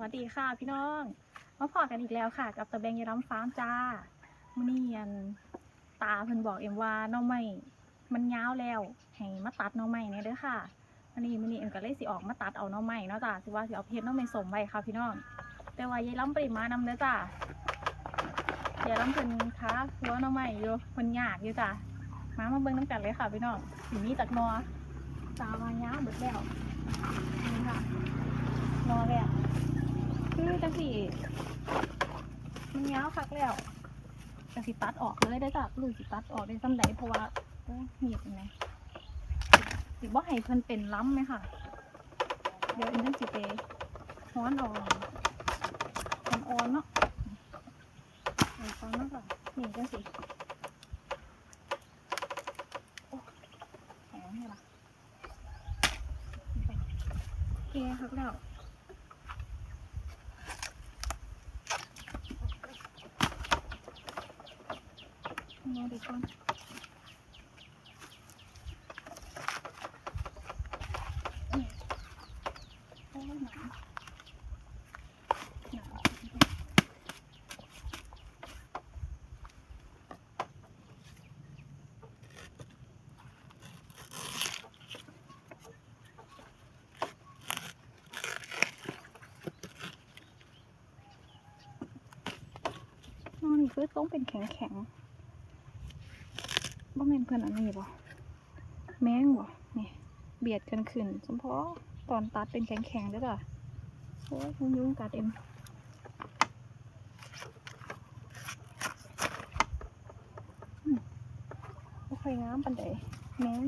วัสดีค่ะพี่น้องมาพอกันอีกแล้วค่ะ กับตะแบงยายล้ำฟาร์มจ้ามื่อนี้อันตาเพิ่นบอกเอ็มว่าน้องใหม่มันยาวแล้วให้มาตัดน้องใหม่เนี่ยเด้อค่ะมื่อนี้มื่อนี้เอ็มก็เลยสิออกมาตัดเอาน้องใหม่เนาะจ้าสิว่าสิเอาเพชรน้องใหม่สมไว้ค่ะพี่น้อง แต่ว่ายายล้ำปริมานำเด้อจ้ายายล้ำเพิ่นค้าหัวน้องใหม่อยู่เพิ่นยากอยู่จ้ามามาเบิ่งน้ำกันเลยค่ะพี่น้องสิมีจากนอตามายาวเบิดแล้วนี่ค่ะนอแล้ว คือจังสีมันยาวคักแล้วจังสีตัดออกเลยได้จ้ะลูกสิตัดออกได้สำใดเพราะว่าโอ้ยเหียบไงสิบ่ให้เพิ่นเป็นล้ำไหมค่ะ เดี๋ยวเอ็นจังสิไปฮ้อนออนอ่อนเนาะอ่อนเนาะค่ะนี่จังสิโอ้แข็งเนี่ยล่ะแกคักแล้วเอาดีก่อนนี่โอ้ยหนาวหนาว อ๋อนี่คือต้องเป็นแข็งๆ ม่นเพิ่อนอันนี้บ่แมงบ่นี่เบียดกันขึ้นเฉพาะตอนตัดเป็นแข็งๆด้อจ้ะโอ้ยยุงยุงกัดเอ็มอืมบ่ค่อยงามปานใดแมง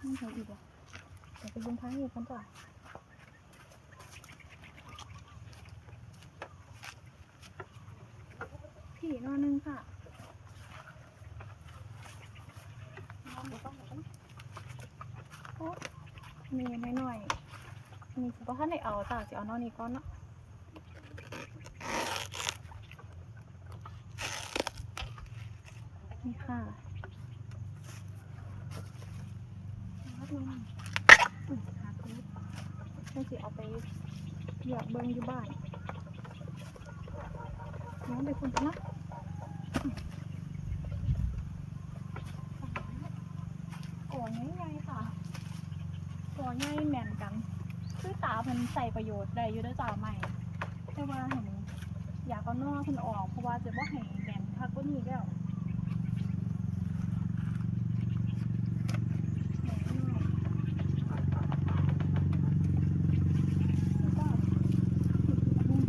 นี่ใช่อีกบ่เดี๋ยวไปยืนทางนี้กันจ้ะพี่นอนนึงค่ะ โอ้มีน้อยๆอันนี้สิบ่ทันได้เอาจ้ะสิเอานอนนี้ก่อนเนาะนี่ค่ะฮัดลงอุ้ยหานสิเอาไปเหยียบเบิ่งอยู่บ้านน้องไปคุณกันนะ ก่อนใหญ่ๆค่ะ ตัวใหญ่แม่นกัน คือตาเพิ่นใส่ประโยชน์ได้อยู่เด้วยจ้าใหม่ แต่ว่าเห็นอยากเอานอกเพิ่นออกเพราะว่าจะบ่ให้แม่นคักกว่านี้แล้วแม่นน้อยแล้วก็อืม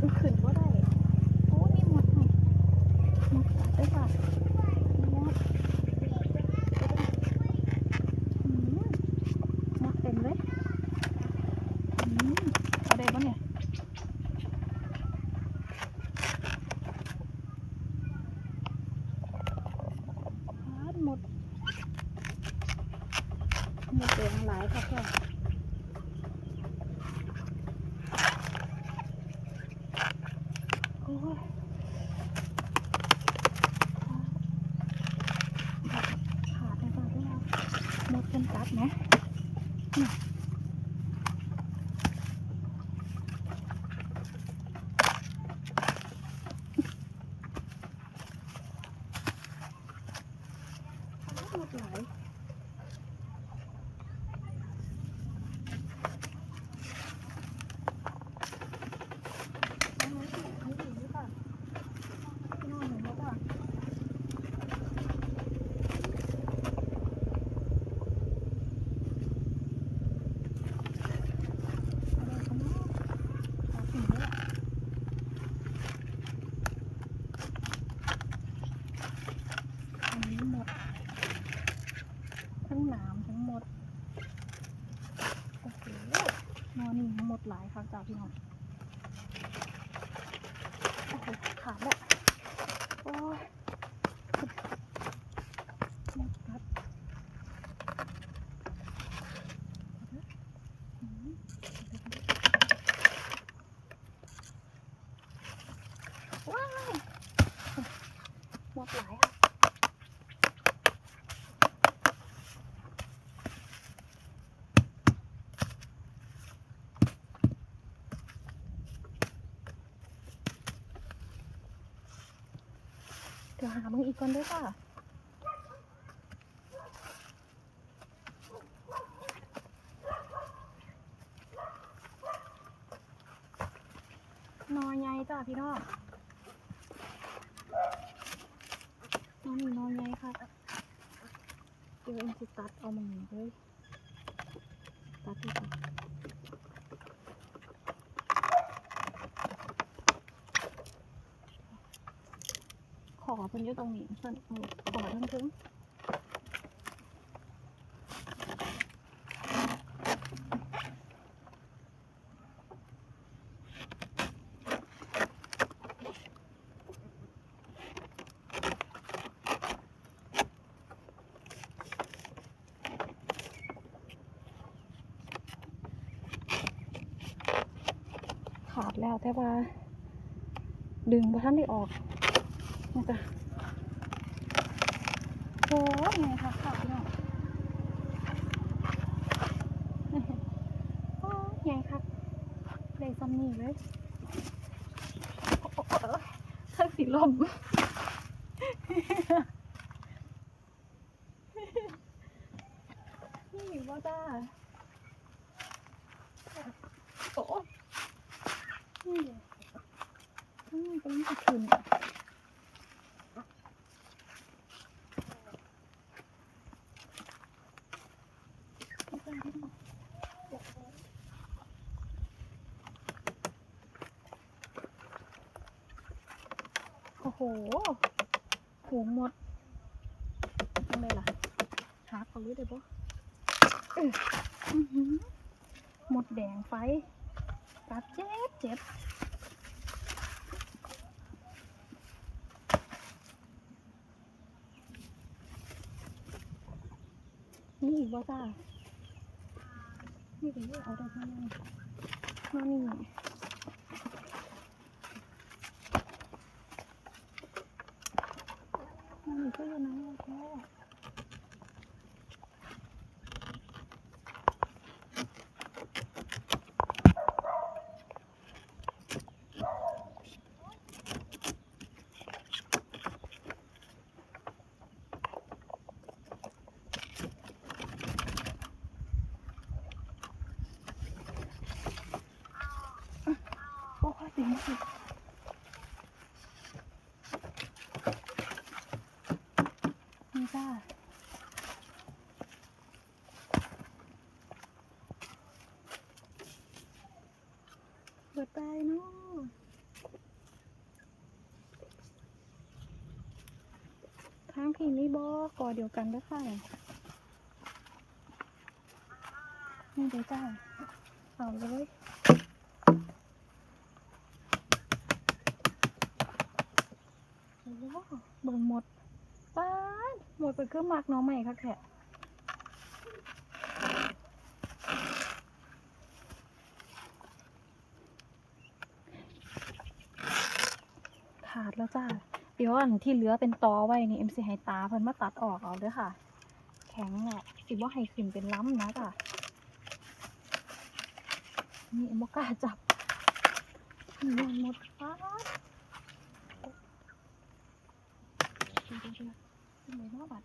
อุ๊ยขึ้นบ่ได้ โอ้มีหมดให้หมดกัดด้วยค่ะหมดอืมหมดเต็มเลยอืมเอาได้ปะเนี่ยพาดหมดห มดเต็มหลายค่ะแค่อ้ย ขาดไปก่อนด้วยหมดเป็นกัดนะนี่หมดหลายเอาไว้สิเอาไว้สิหรือเปล่าพี่น้องเห็นหรือเปล่า อะไรกันเนาะหาสิ่งด้วยอันนี้หมด ทั้งหนามทั้งหมด โอ้โหนอนนี่ หมดหลายครั้งจ้าพี่น้อง โอ้โห ขาดแล้วโอ้ยหมดครับอืม ว้ายหมดหลายค่ะ ดี๋ยว หาเบิ่งอีกก่อนด้วยค่ะนอใหญ่จ้ะพี่น้องน้องนี่นอใหญ่ค่ะเดี๋ยวเอ็มสิตัดเอามาหนึ่งเลยตัดดีกว่าขอเพิ่นอยู่ตรงนี้เพิ่นเอาขอทั้งถึงขาดแล้วแต่ว่า ดึงบ่ทันได้ออกนะจ๊ะ โอ้ยไงคะขาดพี่น้องโอ้ยไงครับเลยซ้ำนี่เลยโอ้โอ้โอ้เครื่อสีลม นี่ว่าจ้าโอ้ยนี่อืมเป็นตะคืนโอ้โห หูหมดทำไมล่ะ หาเขารู้ได้ปะหมดแดงไฟกัดเจ็บเจ็บนี่อีกว่าจ้านี่เดี๋ยวเอาได้ข้างในมานี่ มานี่ก็อยู่ไหนอะแค่โอ้ยถึงสินี่จ้า เปิดไปเนาะทางพี่นี่บ อกอเดียวกันด้วยค่ะนี่เดี๋ยจ้าเอาเลยโอ้โหเบิ่งหมดป้าหมดไปเครื่องมักน้องใหม่ค่ะแค่ขาดแล้วจ้า ดี๋ยวอันที่เหลือเป็นตอไว้นี่เอ็มซีให้ตาเพิ่นมาตัดออกเอาเด้วยค่ะ แข็งอะสิบ่ให้ขึ้นเป็นล้ำนะจ้ะนี่เอ็มกล้าจับนี่ยังหมดป้าดเดี๋ยวเดี๋ยวเดี๋ยวเป็นไงเนาบัด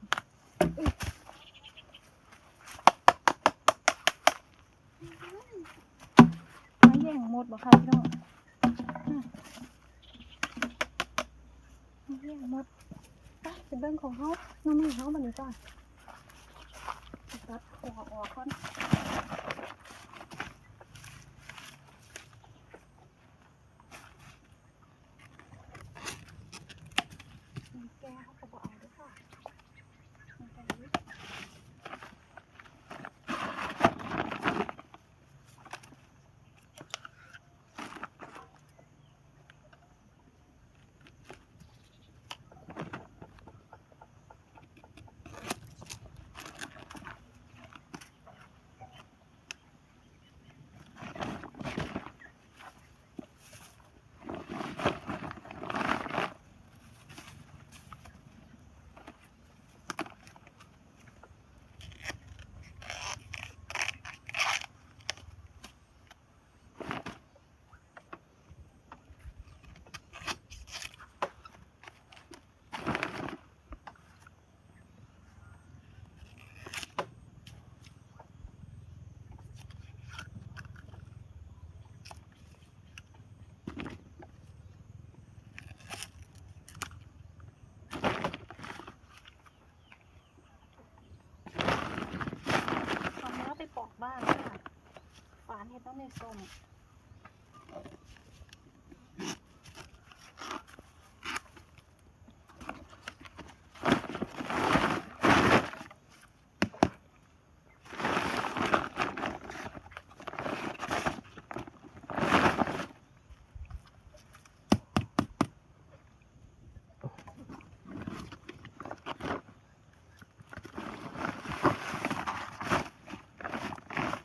มาแย่งหมดบ่ค่ะพี่น้อง เรียมดไปเป็นเรื่องของเขาน้องไม่เขาบันนี้ก่อนตัดหัวออกก่อนแกเขาก็บอกเอาด้วยค่ะมันแกนิดานเฮ็ดน้องเมส้ม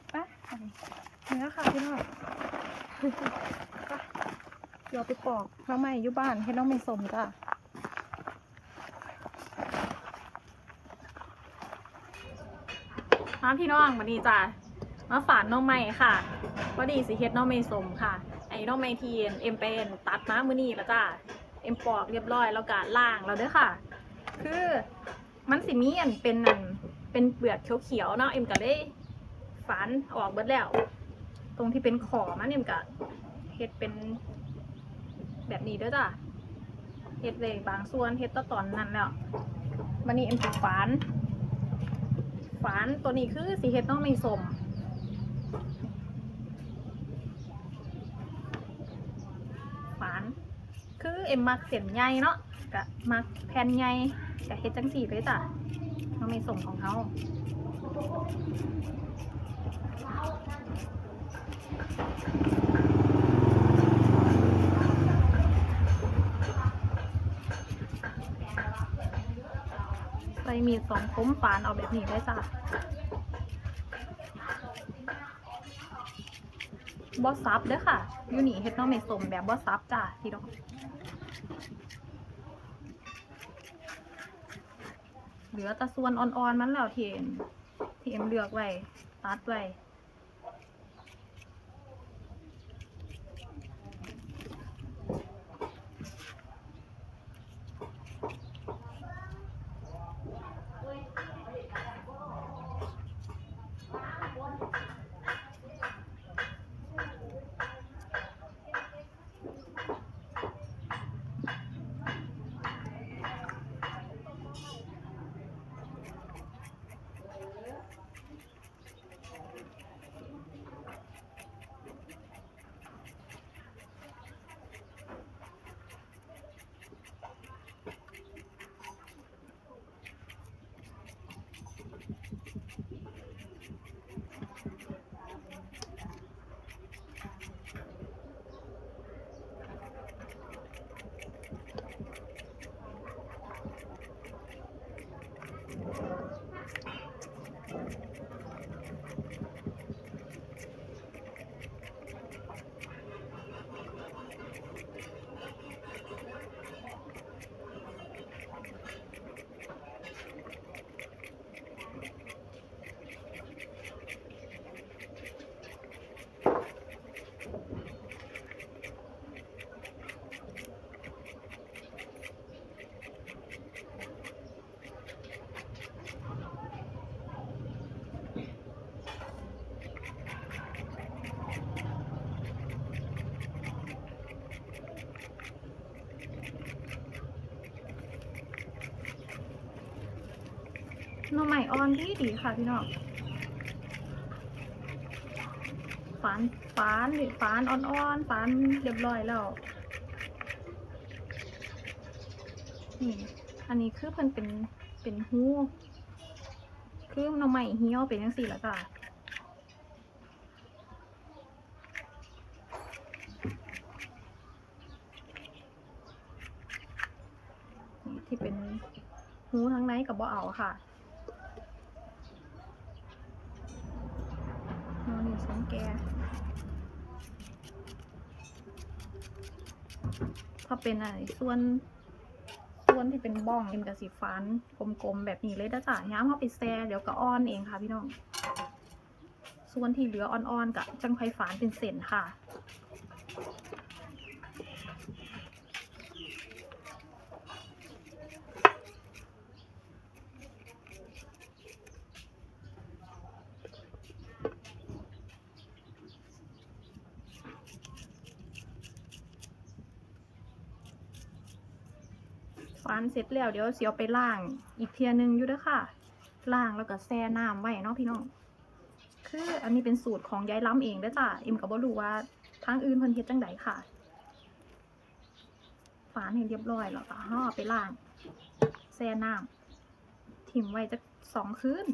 ไปเนื้อ ค่ะพี่น้องไปเดี๋ยวไปปอกน้องใหม่อยู่บ้านให้น้องเมส้มจ้ะมาพี่น้องวันนี้จ้ะมาฝานน้องใหม่ค่ะพอดีสิเฮ็ดน้องเมส้มค่ะ ไอ้น้องไม่ทีนเอ็มเป็นตัดมามือนี้แล้วจ้ะเอ็มปอกเรียบร้อยแล้วก็ล่างแล้วเด้อค่ะ คือมันสิมีอันเป็นอันเป็นเปลือกเขียวๆเนาะเอ็มก็เลยฝานออกเบิดแล้ว ตรงที่เป็นขอมันเอ็มก็เฮ็ดเป็นแบบนี้ด้อจ้ะเฮ็ดเลยบางส่วนเฮ็ดตะตอนนั้นแล้ววันนี้เอ็มสิฝานฝานตัวนี้คือสีเฮ็ดต้องไม่สมฝานคือเอ็มมักเส้นใหญ่เนาะกะมักแผ่นใหญ่กะเฮ็ดจังสี่เลยจ้ะน้องไม่ส่งของเขา ใส่มีดสองคมฝานเอาแบบนี้ได้จ้ะบอสซับเด้อค่ะอยูนี่เฮ็ดน้องไม่สมแบบบอสซับจ้ะพี่น้องเหลือแต่ส่วนอ่อนๆมันแล้วที่เอ็มที่เอ็มเลือกไว้ ตัดไว้ หน่อใหม่อ่อนดีดีค่ะพี่น้องฝานฝานหรือฝานอ่อนๆฝานเรียบร้อยแล้วนี่อันนี้คือเพิ่นเป็นเป็นหูคือหน่อใหม่เหี่ยวเป็นจังสี่แล้วจ้ะนี่ที่เป็นหูทั้งในกับบ่เอาค่ะนอนอยู่สองแกถ้าเป็นอะไรส่วนส่วนที่เป็นบ้องเอ็มกับสีฟันกลมๆแบบนี้เลยนะจ๊ะย้ำเข้าไปแซ่เดี๋ยวก็อ้อนเองค่ะพี่น้อง ส่วนที่เหลืออ่อนๆกับจังไคฝานเป็นเส้นค่ะ ฟัน เสร็จแล้วเดี๋ยวเสียวไปล่างอีกเทียหนึงอยู่เด้วยค่ะ ล่างแล้วก็แช่น้ำไว้เนาะพี่น้อง คืออันนี้เป็นสูตรของยายล้ำเองด้อจ้ะเอ็มก็บ่รู้ว่าทางอื่นเพิ่นเฮ็ดจังไดค่ะ ฝานให้เรียบร้อยแล้วก็ห่อไปล้างแช่น้ำถิ่มไว้จักสองคืน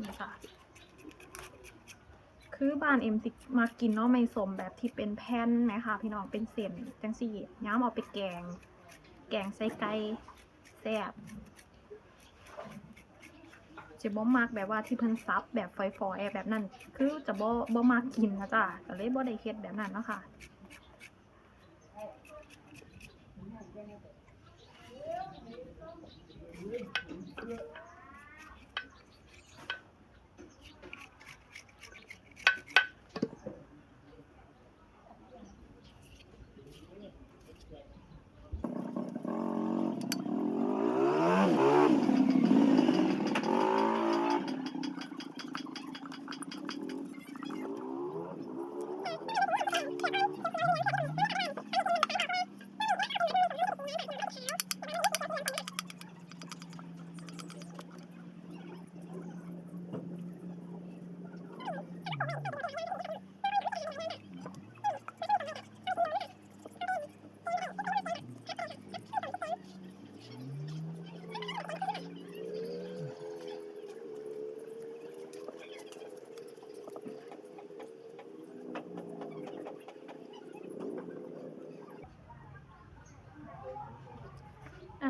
นี่ค่ะ คือบ้านเอ็มสิ มากินเนาะไม่สมแบบที่เป็นแผ่นไหมคะพี่น้องเป็นเส้นจังสี่ย้ำเอาไปแกง แกงใส่ไก่แซ่บจะบ่มักแบบว่าที่เพิ่นซับแบบฝอยๆแบบนั้น คือจะบ่บ่มักกินนะจ๊ะก็เลยบ่ได้เฮ็ดแบบนั้นเนาะค่ะ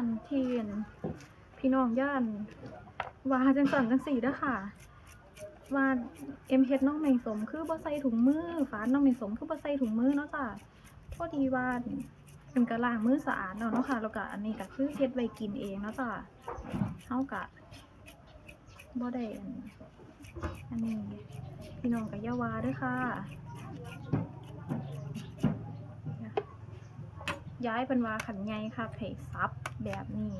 นที่เรียนพี่ น้องย่านว่าจังสันจังสี่ด้ค่ะ ว่าเอ็มเฮ็ดน้องไม่สม คือบ่ใส่ถุงมือฝานน้องไม่สมคือบ่ใส่ถุงมือเนาะจ้ะพอดีว่าเอ็มก็ล้างมือสะอาดเนาะเนาะค่ะ แล้วก็อันนี้ก็คือเฮ็ดไว้กินเองเนาะจ้ะเฮาก็บ่ได้อันอันนี้พี่น้องก็อย่าวาด้อค่ะ ย้ายเป็นว่าขันไงค่ะไข่ซับแบบนี้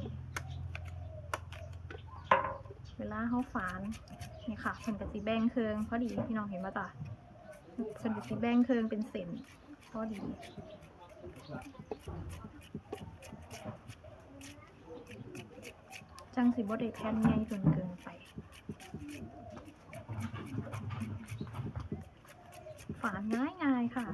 เวลาเขาฝานนี่ค่ะเพิ่นกะสิแบงเคืองพอดีพี่น้องเห็นป่ะจ๊ะเพิ่นกะสิแบงเคืองเป็นเส้นพอดีจังสิบ่ได้แผ่นใหญ่จนเกินไปฝานง่ายง่ายๆค่ะ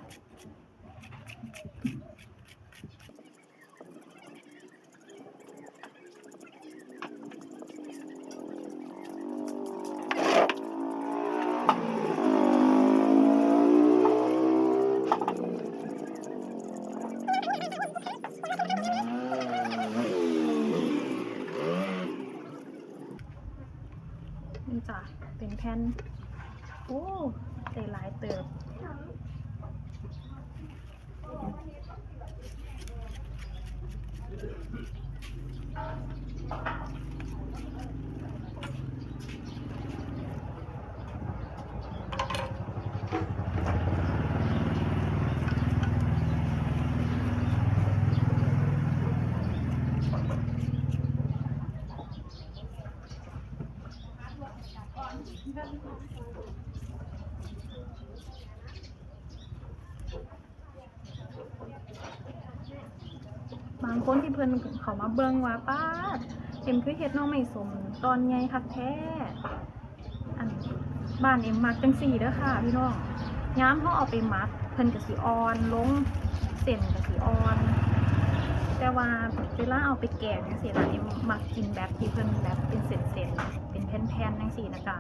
10างคนที่เพิ่นเขามาเบิ่งว่าป้าเอ็มคือเฮ็ดน้องไม่สมตอนไงคักแท้อันบ้านเอ็มมักจังสี่เด้อค่ะพี่น้องย้ำเขาเอาไปมัด เพิ่นก็สิอ่อนลงเส้นก็สิอ่อน แต่ว่าเวลาเอาไปแกงจังซี่ละเอ็มมักกินแบบที่เพิ่นแบบเป็นเส้นๆเป็นแผ่นๆจังซี่นะจ๊ะ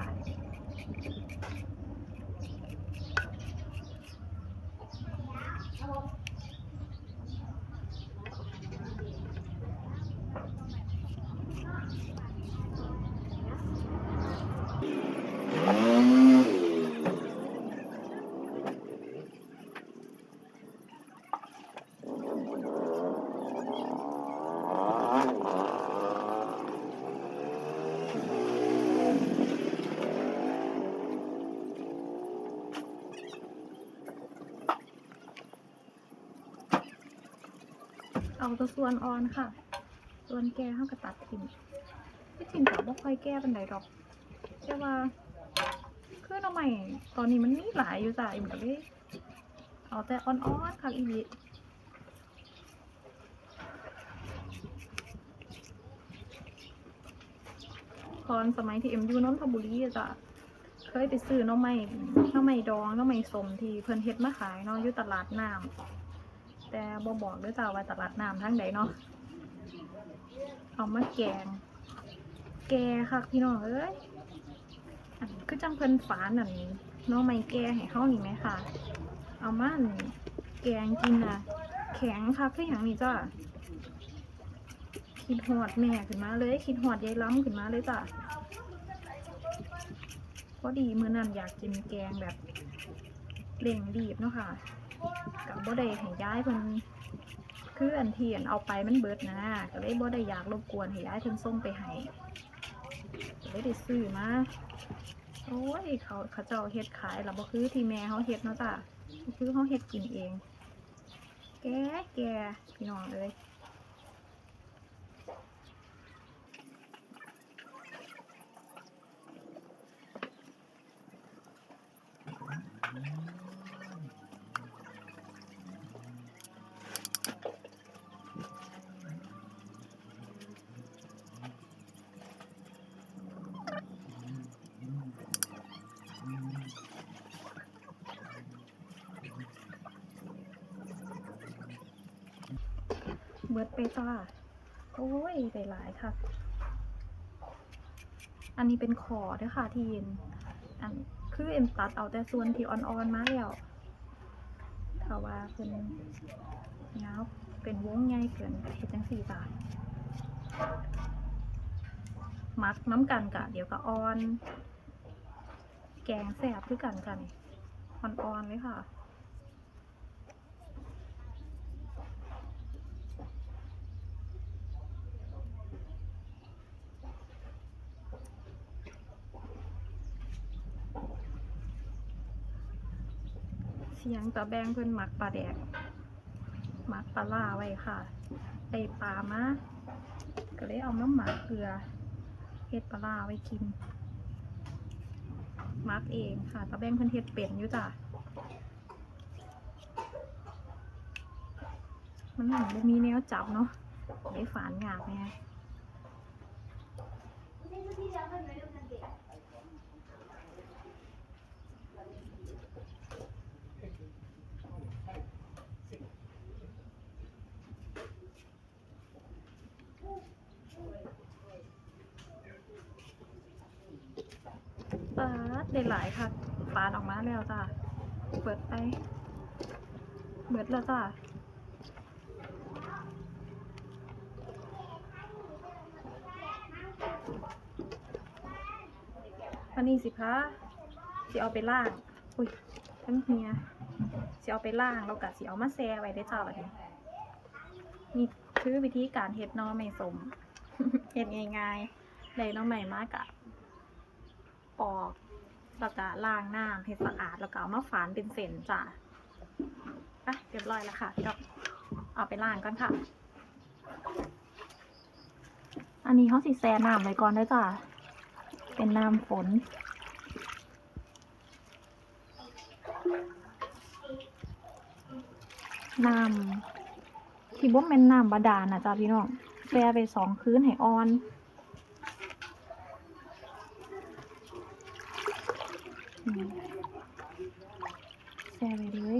เอาตัวส่วนอ่อนค่ะ ส่วนแก่เขาก็ตัดทิ้งที่จริงก็บ่ค่อยแก้เป็นไดดอกแต่ว่าคือหน้ำใหม่ตอนนี้มันมีหลายอยู่จ้ะอิมก็เลยเอาแต่อ่อนๆค่ะอีลิก่อนสมัยที่เอ็มยูนนทบุรีจ้ะเคยไปซื้อน้องไม้น้องไม้ดองน้องไม้สมที่เพิ่นเฮ็ดมาขายเนาะอยู่ตลาดน้ำ แต่บ่บอกด้วยจ้าว่าตลาดน้ำทางใดเนาะเอามาแกง แกค่ะพี่น้องเอ้ยอันคือจังเพิ่นฝานอันหน้องไม้แกให้เฮานี่ไหมค่ะ เอามาอันแกงกินน่ะ แข็งค่ะคือหยังนี่จ้าคิดหอดแม่ขึ้นมาเลย คิดหอดยายล้ำขึ้นมาเลยจ้ะพอดีมื้อนั้นอยากกินแกงแบบเร่งรีบเนาะค่ะ กับบ่ได้ให้ย้ายเพิ่นคืออันที่อันเอาไปมันเบิดนะก็เลยบ่ได้อยากรบกวนให้ย้ายเพิ่นส่งไปให้ก็เลยได้ซื้อมาโอ้ยเขาเขาเจ้าเฮ็ดขายแล้วบ่คือที่แม่เขาเฮ็ดเนาะจ้ะคือเขาเฮ็ดกินเอง แกแกพี่น้องเอ้ยเบิดไปจ้า โอ้ยได้หลายค่ะ อันนี้เป็นคอเด้วยค่ะทีนอันคือเอ็มตัดเอาแต่ส่วนที่อ่อนๆมาแล้วถ้าว่าเป็นเงาเป็นวงใหญ่เกินเฮ็ดจังสี่บาทมักน้ำกันกะเดี๋ยวก็อ่อน แกงแสบคือกันกันอ่อนๆเลยค่ะ เสี ยงตะแบงเพิ่นหมักปลาแดกหมักปลาล่าไว้ค่ะได้ปลามาก็เลยเอามาหมักเกลือเฮ็ดปลาล่าไว้กินหมักเองค่ะตะแบงเพิ่นเฮ็ดเป็นอยู่จ้ะมันหนังบ่มีแนวจับเนาะได้ฝานยากแน่ ปา ดได้หลายค่ะปาดออกมาแล้วจ้ะเปิดไปเบิดแล้วจ้ะอันนี้สิคะสิเอาไปล่าง อุ้ยทั้งเฮียสิเอาไปล่างแล้วก็สิเอามาแซ่ไว้ได้อจ้าแบบนี้นี่คือวิธีการเฮ็ดนอไม่สมเฮ็ดง่ายๆได้หน้อใหม่มากอะปอก แล้วก็ล้างน้ำให้สะอาดแล้วก็เอามาฝานเป็นเศษจ้ะไปเรียบร้อยแล้วค่ะเดี๋ยวเอาไปล้างก่อนค่ะ อันนี้เขาสิแซ่น้ำไว้ก่อนด้วยจ้ะเป็นน้ำฝนน้ำที่บ่แม่นน้ำบาดาลนะจ้ะพี่น้องแช่ไปสองคืนให้อ่อน อืม แช่ไปเลย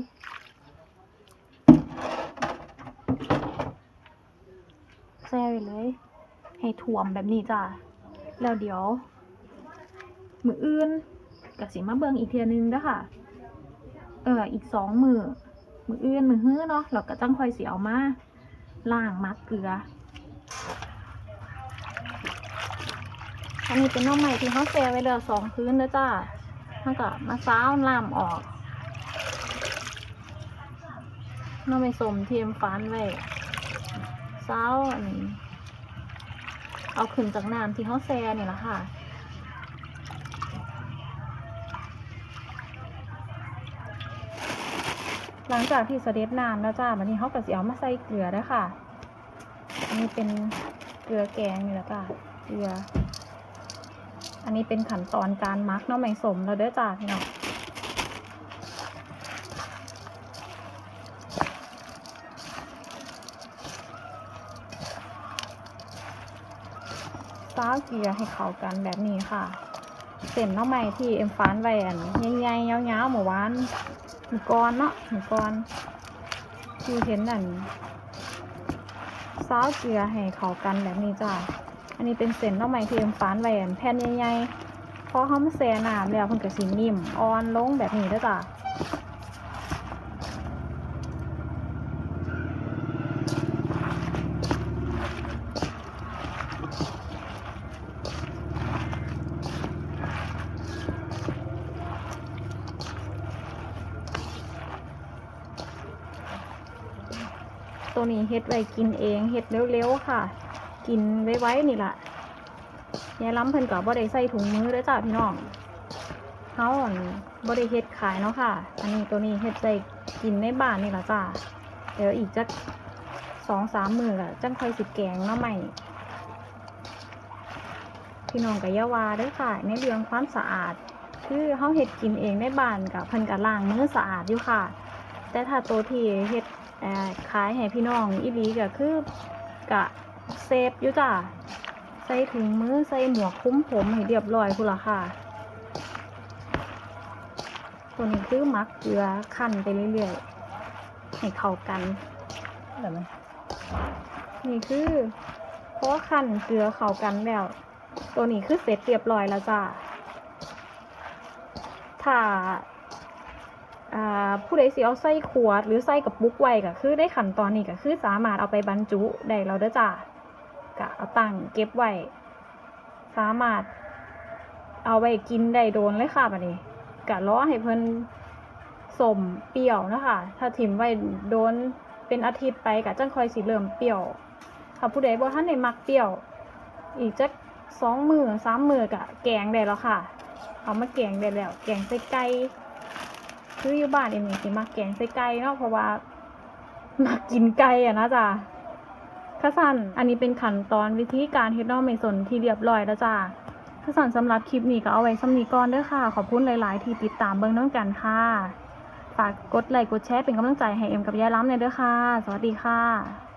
แช่ไปเลย ให้ถ่วมแบบนี้จ้ะ แล้วเดี๋ยว มืออื่นกับสิมาเบิงอีกเทียนึงด้ค่ะเอออีกสองมือมืออื่นมือฮื้อเนาะเราก็จังคอยเสียเอามาล่างมักเกลืออันนี้เป็นน้องใหม่ที่เขาแช่ไว้แล้วสองคืนเด้อจ้า มันก็มาซ้าวน้ำออกน้ำไม่สมเทียมฟันไว้ซ้าวอันนี้ เอาขึ้นจากน้ำที่เขาแซ่นี่แหละค่ะหลังจากที่เสด็จน้ำแล้วจ้าวันนี้เขาก็สิเอามาใส่เกลือแล้วค่ะ อันนี้เป็นเกลือแกงนี่แหละจ้าเกลือ อันนี้เป็นขั้นตอนการมักเนาะไม่สมแล้วเด้อจ้าพี่น้องซาวเกลือให้เข้ากันแบบนี้ค่ะ เส้นน้องใหม่ที่เอ็มฟานไว้อันใหญ่ๆยาวๆเมื่อวานหมูกรเนาะหมูกรที่เห็นอันซาวเกลือให้เข้ากันแบบนี้จ้ะ อันนี้เป็นเส้นน้องใหม่ที่เอ็มฟานไว้อันแผ่นใหญ่ๆพอเขามาแช่น้ำแล้วเพิ่นก็สินิ่มอ่อนลงแบบนี้เด้อจ้ะตัวนี้เฮ็ดไว้กินเองเฮ็ดเร็วๆค่ะ กินไว้ๆนี่ล่ะยายล้ำเพิ่นก็บ่ได้ใส่ถุงมือเด้อจ้าพี่น้องเฮาอั่นบ่ได้เฮ็ดขายเนาะค่ะ อันนี้ตัวนี้เฮ็ดใส่กินในบ้านนี่ล่ะจ้าเดี๋ยวอีกจักสองสามมือก็จังค่อยสิแกงเนาะใหม่พี่น้องก็อย่าวาเด้อค่ะ ในเรื่องความสะอาด คือเฮาเฮ็ดกินเองในบ้านก็เพิ่นก็ล้างมือสะอาดอยู่ค่ะ แต่ถ้าตัวที่เฮ็ดขายให้พี่น้องอีหลีก็คือกะ เซฟอยู่จ้ะใส่ถุงมือใส่หมวกคลุ้มผมให้เรียบร้อยพุ่นละค่ะตัวนี้คือหมักเกลือคั่นไปเรื่อยๆให้เข้ากันเดี๋ยวมันนี่คือเพราะว่าคั่นเกลือเข้ากันแล้ว ตัวนี้คือเสร็จเรียบร้อยแล้วจ้ะถ้าอ่าผู้ใดสิเอาใส่ขวดหรือใส่กับปุกไว้ก็คือได้ขั้นตอนนี้ก็คือสามารถเอาไปบรรจุได้แล้วเด้อจ้ะ ก็เอาตั้งเก็บไว้ สามารถ เอาไว้กินได้โดนเลยค่ะบัดนี้ก็รอให้เพิ่นสมเปรี้ยวนะคะ ถ้าถิ่มไว้โดนเป็นอาทิตย์ไปก็จังคอยสิเริ่มเปรี้ยว ถ้าผู้ใดบ่ทันได้มักเปรี้ยว อีกจักสองมือสามมือก็แกงได้แล้วค่ะ เอามาแกงได้แล้ว แกงใส่ไก่คืออยู่บ้านเอ็มนี่สิมักแกงใส่ไก่เนาะเพราะว่ามักกินไก่อะนะจ๊ะ ข้าสันอันนี้เป็นขั้นตอนวิธีการเฮ็ดน้องไม่สนที่เรียบร้อยแล้วจ้าข้าสันสำหรับคลิปนี้ก็เอาไว้สำนีก่อนเด้อค่ะ ขอบคุณหลาย ๆ ที่ติดตามเบิ่งน้องกันค่ะ ฝากกดไลค์กดแชร์เป็นกำลังใจให้เอ็มกับยายล้ำเลยเด้อค่ะ สวัสดีค่ะ